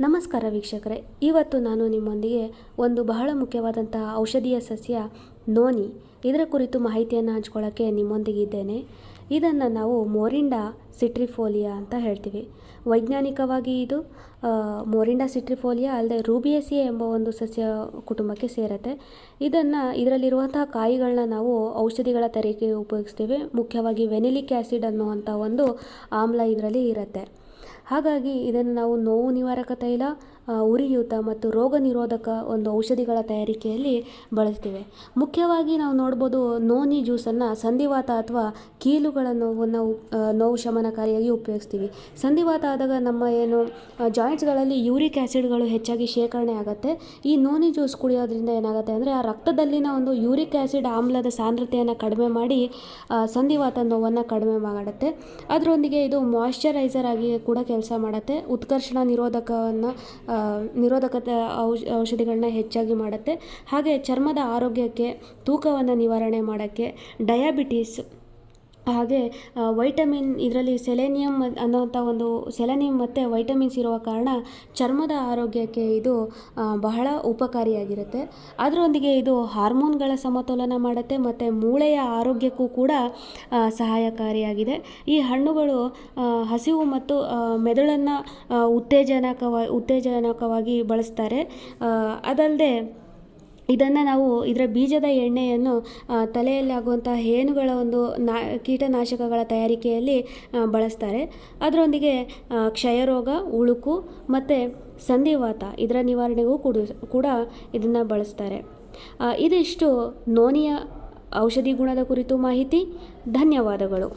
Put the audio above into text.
ನಮಸ್ಕಾರ ವೀಕ್ಷಕರೇ. ಇವತ್ತು ನಾನು ನಿಮ್ಮೊಂದಿಗೆ ಒಂದು ಬಹಳ ಮುಖ್ಯವಾದಂತಹ ಔಷಧೀಯ ಸಸ್ಯ ನೋನಿ. ಇದರ ಕುರಿತು ಮಾಹಿತಿಯನ್ನು ಹಂಚ್ಕೊಳ್ಳೋಕ್ಕೆ ನಿಮ್ಮೊಂದಿಗಿದ್ದೇನೆ. ಇದನ್ನು ನಾವು ಮೋರಿಂಡಾ ಸಿಟ್ರಿಫೋಲಿಯಾ ಅಂತ ಹೇಳ್ತೀವಿ. ವೈಜ್ಞಾನಿಕವಾಗಿ ಇದು ಮೋರಿಂಡಾ ಸಿಟ್ರಿಫೋಲಿಯಾ ಅಲ್ಲದೆ ರೂಬಿಯಸಿಯಾ ಎಂಬ ಒಂದು ಸಸ್ಯ ಕುಟುಂಬಕ್ಕೆ ಸೇರತ್ತೆ. ಇದನ್ನು ಇದರಲ್ಲಿರುವಂತಹ ಕಾಯಿಗಳನ್ನ ನಾವು ಔಷಧಿಗಳ ತಯಾರಿಕೆಗೆ ಉಪಯೋಗಿಸ್ತೀವಿ. ಮುಖ್ಯವಾಗಿ ವೆನಿಲಿಕ್ ಆ್ಯಸಿಡ್ ಅನ್ನುವಂಥ ಒಂದು ಆಮ್ಲ ಇದರಲ್ಲಿ ಇರುತ್ತೆ. ಹಾಗಾಗಿ ಇದನ್ನು ನಾವು ನೋವು ನಿವಾರಕ ತೈಲ ಉರಿಯೂತ ಮತ್ತು ರೋಗ ನಿರೋಧಕ ಒಂದು ಔಷಧಿಗಳ ತಯಾರಿಕೆಯಲ್ಲಿ ಬಳಸ್ತೇವೆ. ಮುಖ್ಯವಾಗಿ ನಾವು ನೋಡ್ಬೋದು ನೋನಿ ಜ್ಯೂಸನ್ನು ಸಂಧಿವಾತ ಅಥವಾ ಕೀಲುಗಳ ನೋವನ್ನು ನೋವು ಶಮನಕಾರಿಯಾಗಿ ಉಪಯೋಗಿಸ್ತೀವಿ. ಸಂಧಿವಾತ ಆದಾಗ ನಮ್ಮ ಏನು ಜಾಯಿಂಟ್ಸ್ಗಳಲ್ಲಿ ಯೂರಿಕ್ ಆ್ಯಸಿಡ್ಗಳು ಹೆಚ್ಚಾಗಿ ಶೇಖರಣೆ ಆಗುತ್ತೆ. ಈ ನೋನಿ ಜ್ಯೂಸ್ ಕುಡಿಯೋದ್ರಿಂದ ಏನಾಗುತ್ತೆ ಅಂದರೆ ಆ ರಕ್ತದಲ್ಲಿನ ಒಂದು ಯೂರಿಕ್ ಆ್ಯಸಿಡ್ ಆಮ್ಲದ ಸಾಂದ್ರತೆಯನ್ನು ಕಡಿಮೆ ಮಾಡಿ ಸಂಧಿವಾತ ನೋವನ್ನು ಕಡಿಮೆ ಮಾಡುತ್ತೆ. ಅದರೊಂದಿಗೆ ಇದು ಮಾಯಶ್ಚರೈಸರ್ ಆಗಿ ಕೂಡ ಕೆಲಸ ಮಾಡುತ್ತೆ. ಉತ್ಕರ್ಷಣ ನಿರೋಧಕವನ್ನು ನಿರೋಧಕತೆ ಔಷ ಔಷಧಿಗಳನ್ನ ಹೆಚ್ಚಾಗಿ ಮಾಡುತ್ತೆ. ಹಾಗೆ ಚರ್ಮದ ಆರೋಗ್ಯಕ್ಕೆ ತೂಕವನ್ನು ನಿವಾರಣೆ ಮಾಡೋಕ್ಕೆ ಡಯಾಬಿಟೀಸ್ ಹಾಗೆ ವೈಟಮಿನ್ ಇದರಲ್ಲಿ ಸೆಲೆನಿಯಮ್ ಅನ್ನೋಂಥ ಒಂದು ಸೆಲೆನಿಯಮ್ ಮತ್ತು ವೈಟಮಿನ್ಸ್ ಇರುವ ಕಾರಣ ಚರ್ಮದ ಆರೋಗ್ಯಕ್ಕೆ ಇದು ಬಹಳ ಉಪಕಾರಿಯಾಗಿರುತ್ತೆ. ಅದರೊಂದಿಗೆ ಇದು ಹಾರ್ಮೋನ್ಗಳ ಸಮತೋಲನ ಮಾಡುತ್ತೆ ಮತ್ತು ಮೂಳೆಯ ಆರೋಗ್ಯಕ್ಕೂ ಕೂಡ ಸಹಾಯಕಾರಿಯಾಗಿದೆ. ಈ ಹಣ್ಣುಗಳು ಹಸಿವು ಮತ್ತು ಮೆದುಳನ್ನು ಉತ್ತೇಜನಕವ, ಉತ್ತೇಜನಕವಾಗಿ ಬಳಸ್ತಾರೆ. ಅದಲ್ಲದೆ ಇದನ್ನು ನಾವು ಇದರ ಬೀಜದ ಎಣ್ಣೆಯನ್ನು ತಲೆಯಲ್ಲಿ ಆಗುವಂಥ ಹೇನುಗಳ ಒಂದು ನಾ, ಕೀಟನಾಶಕಗಳ ತಯಾರಿಕೆಯಲ್ಲಿ ಬಳಸ್ತಾರೆ. ಅದರೊಂದಿಗೆ ಕ್ಷಯರೋಗ, ಉಳುಕು ಮತ್ತು ಸಂಧಿವಾತ ಇದರ ನಿವಾರಣೆಗೂ ಕೂಡ ಕೂಡ ಇದನ್ನು ಬಳಸ್ತಾರೆ. ಇದಿಷ್ಟು ನೋನಿಯ ಔಷಧಿ ಗುಣದ ಕುರಿತು ಮಾಹಿತಿ. ಧನ್ಯವಾದಗಳು.